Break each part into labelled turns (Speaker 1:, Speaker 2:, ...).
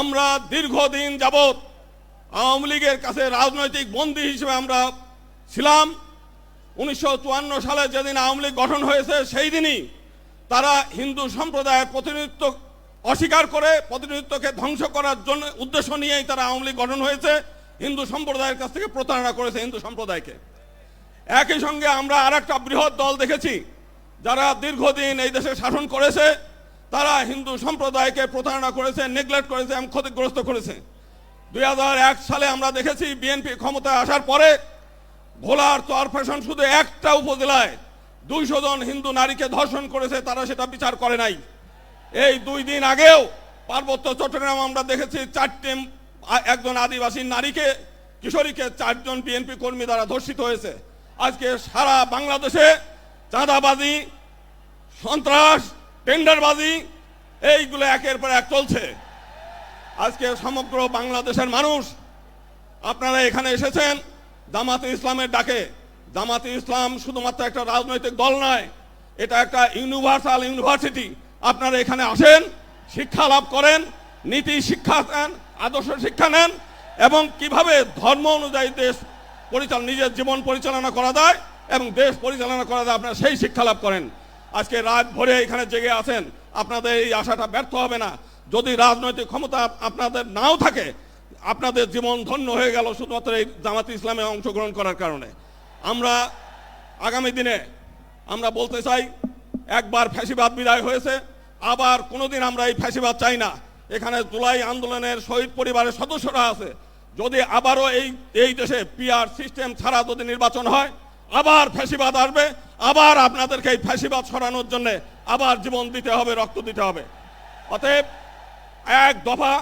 Speaker 1: আমরা দীর্ঘদিন যাবৎ আওয়ামী লীগের কাছে রাজনৈতিক বন্দী হিসেবে আমরা ছিলাম। উনিশশো চুয়ান্ন সালে যেদিন আওয়ামী লীগ গঠন হয়েছে, সেই দিনই তারা হিন্দু সম্প্রদায়ের প্রতিনিধিত্ব অস্বীকার করে প্রতিনিধিত্বকে ধ্বংস করার জন্য উদ্দেশ্য নিয়েই তারা আওয়ামী লীগ গঠন হয়েছে, হিন্দু সম্প্রদায়ের কাছ থেকে প্রতারণা করেছে হিন্দু সম্প্রদায়কে। একই সঙ্গে আমরা আর একটা বৃহৎ দল দেখেছি, যারা দীর্ঘদিন এই দেশে শাসন করেছে তারা হিন্দু সম্প্রদায়কে প্রতারণা করেছে নেগলেক্ট করেছে এবং ক্ষতিগ্রস্ত করেছে। দুই হাজার এক সালে আমরা দেখেছি বিএনপি ক্ষমতায় আসার পরে ভোলার চর ফ্যাশন শুধু একটা উপজেলায় দুইশো জন হিন্দু নারীকে ধর্ষণ করেছে, তারা সেটা বিচার করে নাই। এই দুই দিন আগেও পার্বত্য চট্টগ্রাম আমরা দেখেছি চারটে একজন আদিবাসী নারীকে, কিশোরীকে চারজন বিএনপি কর্মী দ্বারা ধর্ষিত হয়েছে। আজকে সারা বাংলাদেশে চাঁদাবাজি, সন্ত্রাস টেন্ডারবাজি, এইগুলো একের পর এক চলছে। আজকে সমগ্র বাংলাদেশের মানুষ, আপনারা এখানে এসেছেন জামাতে ইসলামের ডাকে। জামাতে ইসলাম শুধুমাত্র একটা রাজনৈতিক দল নয়, এটা একটা ইউনিভার্সাল ইউনিভার্সিটি। আপনারা এখানে আসেন, শিক্ষা লাভ করেন, নীতি শিক্ষা নেন, আদর্শ শিক্ষা নেন, এবং কীভাবে ধর্ম অনুযায়ী দেশ পরিচালনা নিজের জীবন পরিচালনা করা যায় এবং দেশ পরিচালনা করা যায়, আপনারা সেই শিক্ষা লাভ করেন। আজকে রাত ভরে এখানে জেগে আছেন, আপনাদের এই আশাটা ব্যর্থ হবে না। যদি রাজনৈতিক ক্ষমতা আপনাদের নাও থাকে, আপনাদের জীবন ধন্য হয়ে গেল শুধুমাত্র এই জামাত ইসলামে অংশগ্রহণ করার কারণে। আমরা আগামী দিনে, আমরা বলতে চাই, একবার ফ্যাসিবাদ বিদায় হয়েছে, আবার কোনোদিন আমরা এই ফ্যাসিবাদ চাই না। এখানে জুলাই আন্দোলনের শহীদ পরিবারের সদস্যরা আছে। যদি আবারও এই এই দেশে পিআর সিস্টেম ছাড়া যদি নির্বাচন হয় আবার ফ্যাসিবাদ আসবে, আবার আপনাদেরকে এই ফ্যাসিবাদ সরানোর জন্য আবার জীবন দিতে হবে, রক্ত দিতে হবে। অতএব এক দফা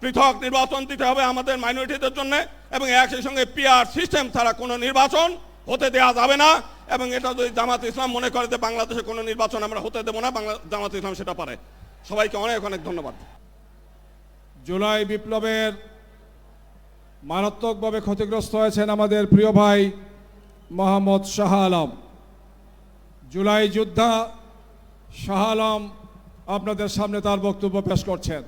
Speaker 1: পৃথক নির্বাচন দিতে হবে আমাদের মাইনরিটিদের জন্য এবং একই সঙ্গে পিআর সিস্টেম ছাড়া কোনো নির্বাচন হতে দেওয়া যাবে না এবং এটা যদি জামাত ইসলাম মনে করে যে বাংলাদেশে কোনো নির্বাচন আমরা হতে দেবো না, বাংলা, জামাত ইসলাম সেটা পারে। সবাইকে অনেক অনেক ধন্যবাদ।
Speaker 2: জুলাই বিপ্লবের মারাত্মকভাবে ক্ষতিগ্রস্ত হয়েছেন আমাদের প্রিয় ভাই মোহাম্মদ শাহ আলম। জুলাই যোদ্ধা, শাহ আলম আপনাদের সামনে তার বক্তব্য পেশ করছেন।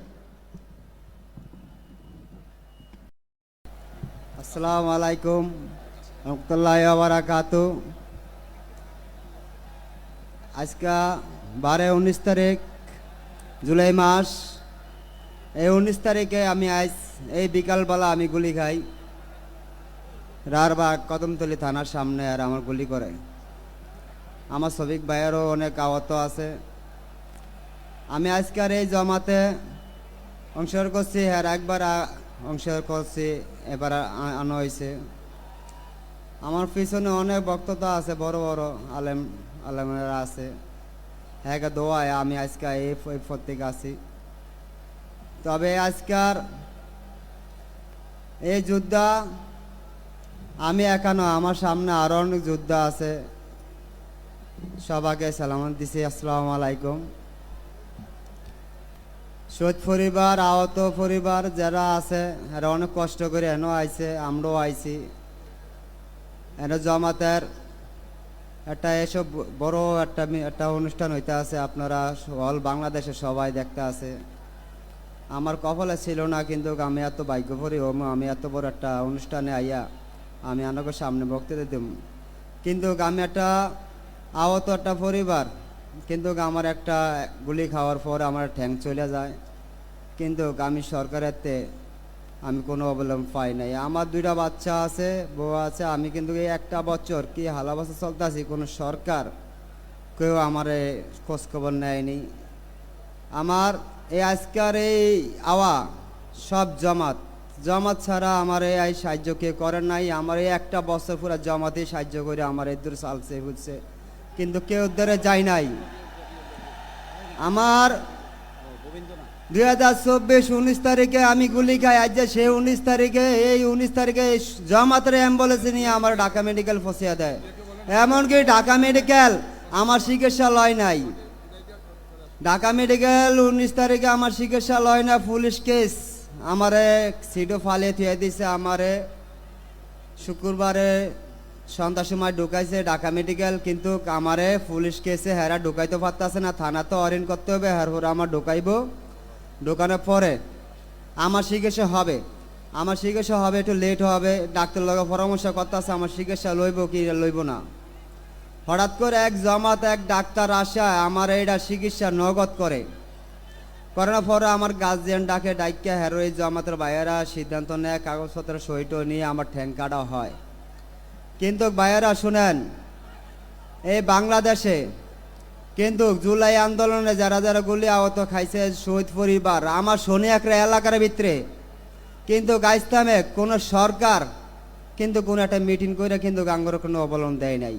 Speaker 3: আসসালামু আলাইকুম, রহমতুল্লাহ বারাকাতু। আজকে বারে উনিশ তারিখ, জুলাই মাস। এই উনিশ তারিখে আমি আজ এই বিকালবেলা আমি গুলি খাই। রারবাগ কদমতলি থানার সামনে আর আমার গুলি করে। আমার সবিক ভাইয়েরও অনেক আহত আছে। আমি আজকের এই জমাতে অংশগ্রহণ করছি আর একবার অংশগ্রহণ করছি, এবার আনা হয়েছে। আমার পিছনে অনেক বক্ততা আছে, বড় বড় আলেম আলেমেরা আছে। হ্যাঁ দোয়ায় আমি আজকে এই প্রত্যেক আছি। তবে আজকার এই যোদ্ধা আমি একানো আমার সামনে আরও অনেক যোদ্ধা আছে। সবাইকে সালাম দিছি, আসসালামু আলাইকুম। শহীদ পরিবার, আহত পরিবার যারা আছে, এরা অনেক কষ্ট করে এনো আইছে, আমরাও আইছি। এনে জমাতের একটা এসব বড় একটা একটা অনুষ্ঠান হইতে আছে, আপনারা অল বাংলাদেশে সবাই দেখতে আছে। আমার কপালে ছিল না, কিন্তু আমি এত ভাগ্যভরি হম আমি এত বড় একটা অনুষ্ঠানে আইয়া আমি আনকে সামনে বক্তৃতা দিম কিন্তু আমি একটা আহত একটা পরিবার, কিন্তু আমার একটা গুলি খাওয়ার পর আমার ঠ্যাং চলে যায়। কিন্তু আমি সরকারের তে আমি কোনো অবলম্বন পাই নাই। আমার দুইটা বাচ্চা আছে, বউ আছে, আমি কিন্তু এই একটা বছর কি হালা বছর চলতেছি, কোনো সরকার কেউ আমার খোঁজ খবর নেয়নি। আমার এই আজকের এই আওয়া সব জমাত জমাত ছাড়া আমার এই সাহায্য কে করেন নাই। আমার এই একটা বছর পুরো জমাতেই সাহায্য করে আমার এই দূর চালছে বুঝছে কিন্তু কেউ ধরে যায় নাই। আমার দুই হাজার চব্বিশ উনিশ তারিখে আমি গুলি খাই, আজ সেই উনিশ তারিখে, এই উনিশ তারিখে জমাতের অ্যাম্বুলেন্স নিয়ে আমার ঢাকা মেডিকেল ফসিয়া দেয়। এমনকি ঢাকা মেডিকেল আমার চিকিৎসা লয় নাই। ঢাকা মেডিকেল উনিশ তারিখে আমার চিকিৎসা লয় না, পুলিশ কেস আমারে সিটও ফালিয়ে থুয়ে দিছে, আমারে শুক্রবারে সন্ধ্যার সময় ঢুকাইছে ঢাকা মেডিকেল, কিন্তু আমারে পুলিশ কেসে হেরা ঢুকাইতে পারতেছে না, থানা তো অরিন করতে হবে, হের পরে আমার ঢুকাইব। ঢুকানোর পরে আমার চিকিৎসা হবে, আমার চিকিৎসা হবে, একটু লেট হবে, ডাক্তার লগে পরামর্শ করতে আছে আমার চিকিৎসা লইব কি লইব না। হঠাৎ করে এক জমাত এক ডাক্তার আসা, আমার এটা চিকিৎসা নগদ করে। করার পরে আমার গার্জিয়ান ডাকে, ডাইকা হেরো এই জমাতের ভাইয়েরা, সিদ্ধান্ত নেয় কাগজপত্র সইটো নিয়ে আমার ঠ্যাং কাটা হয়। কিন্তু ভাইয়েরা শুনেন, এই বাংলাদেশে কিন্তু জুলাই আন্দোলনে যারা যারা গুলি আহত খাইছে, শহীদ পরিবার, আমার শনি এলাকার ভিতরে, কিন্তু গাইস্তামে কোনো সরকার কিন্তু কোনো একটা মিটিং করে কিন্তু গাঙ্গর কোনো অবলম্বন দেয় নাই।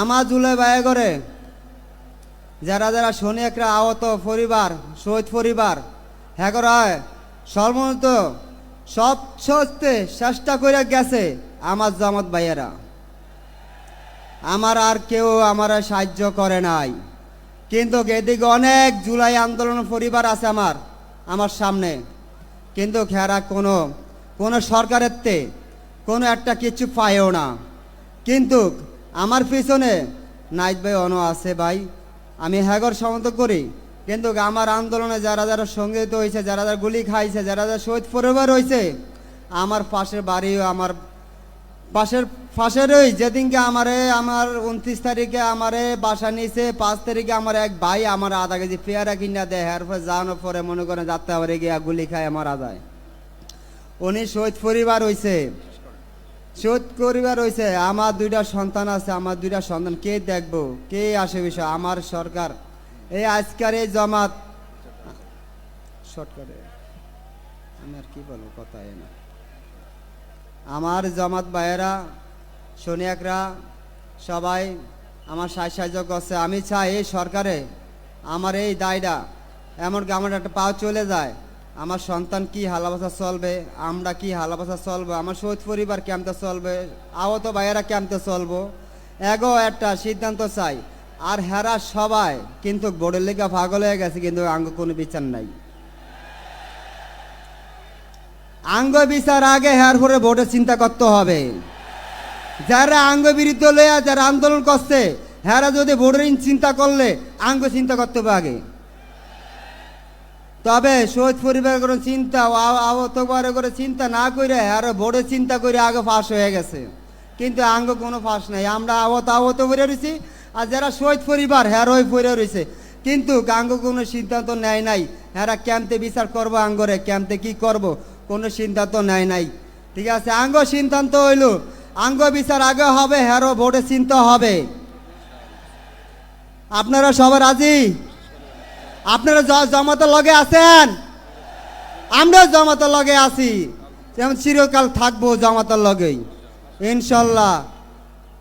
Speaker 3: আমার জুলাই বায়ে করে যারা যারা একটা আহত পরিবার, শহীদ পরিবার হ্যাঁ হয় সর্বমত সব সস্তে চেষ্টা করে গেছে আমার জামাত ভাইয়েরা। আমার আর কেউ আমার সাহায্য করে নাই। কিন্তু এদিকে অনেক জুলাই আন্দোলন পরিবার আছে আমার আমার সামনে। কিন্তু খেরা কোনো কোনো সরকারের তে কোনো একটা কিছু পায়ও না। কিন্তু আমার পিছনে নাইট ভাই অন আছে ভাই। আমি হ্যাগর সমন্ত করি। কিন্তু আমার আন্দোলনে যারা যারা সংগীত হয়েছে যারা যারা গুলি খাইছে, যারা যারা শহীদ পরিবার হয়েছে আমার পাশের বাড়িও আমার পাশের ওই যেদিনকে আমারে, আমার উনত্রিশ তারিখে আমারে বাসা নিয়েছে পাঁচ তারিখে আমার এক ভাই আমার আধা কেজি পেয়ারা কিনা দেয় এর পরে যাওয়ানোর পরে মনে করেন যাত্রা গিয়া গুলি খায় আমার আদায়। উনি শহীদ পরিবার হয়েছে শহীদ করিবার হয়েছে আমার দুইটা সন্তান আছে, আমার দুইটা সন্তান, কে দেখব? কে আসে বিষয়? আমার সরকার। এই আজকের এই জমাত আমি আর কি বলব কথা না। আমার জমাত ভাইয়েরা সোনিয়াকরা সবাই আমার সাহায্য সাহায্য করছে। আমি চাই এই সরকারে আমার এই দায়টা, এমনকি আমার একটা পাও চলে যায়। আমার সন্তান কি হালাবাসা চলবে? আমরা কি হালাবাসা চলবো? আমার শহীদ পরিবার কেমতে চলবে? আহত ভাইয়েরা কেমতে চলবো? এগো একটা সিদ্ধান্ত চাই। আর হেরা সবাই কিন্তু বোর্ডের লেখা পাগল হয়ে গেছে, কিন্তু আঙ্গ কোনো বিচার নাই। আঙ্গ বিচার আগে হের করে ভোটের চিন্তা করতে হবে। যারা আঙ্গ বিরুদ্ধে লইয়া যারা আন্দোলন করছে, হেরা যদি ভোটের চিন্তা করলে আঙ্গ চিন্তা করতে হবে আগে। তবে শহীদ পরিবার করে চিন্তা ও আ- আহত করে চিন্তা না করে আর ভোটের চিন্তা করে আগে ফাঁস হয়ে গেছে। কিন্তু আঙ্গ কোনো ফাঁস নাই। আমরা আহত আহত করে রয়েছি আর যারা শহীদ পরিবার হ্যার হয়ে পড়ে রয়েছে। কিন্তু আঙ্গ কোনো সিদ্ধান্ত নেয় নাই। হ্যারা ক্যাম্পে বিচার করব আঙ্গরে। ক্যাম্পে কি করব? কোনো সিদ্ধান্ত নেয় নাই। ঠিক আছে আঙ্গ সিদ্ধান্ত হইল। আঙ্গ বিচার আগে হবে হ্যারো ভোটে চিন্তা হবে। আপনারা সবাই রাজি? আপনারা জমাতের লগে আছেন আমরা জমাতের লগে আছি। যেমন চিরকাল থাকব জমাতের লগেই। ইনশাল্লাহ।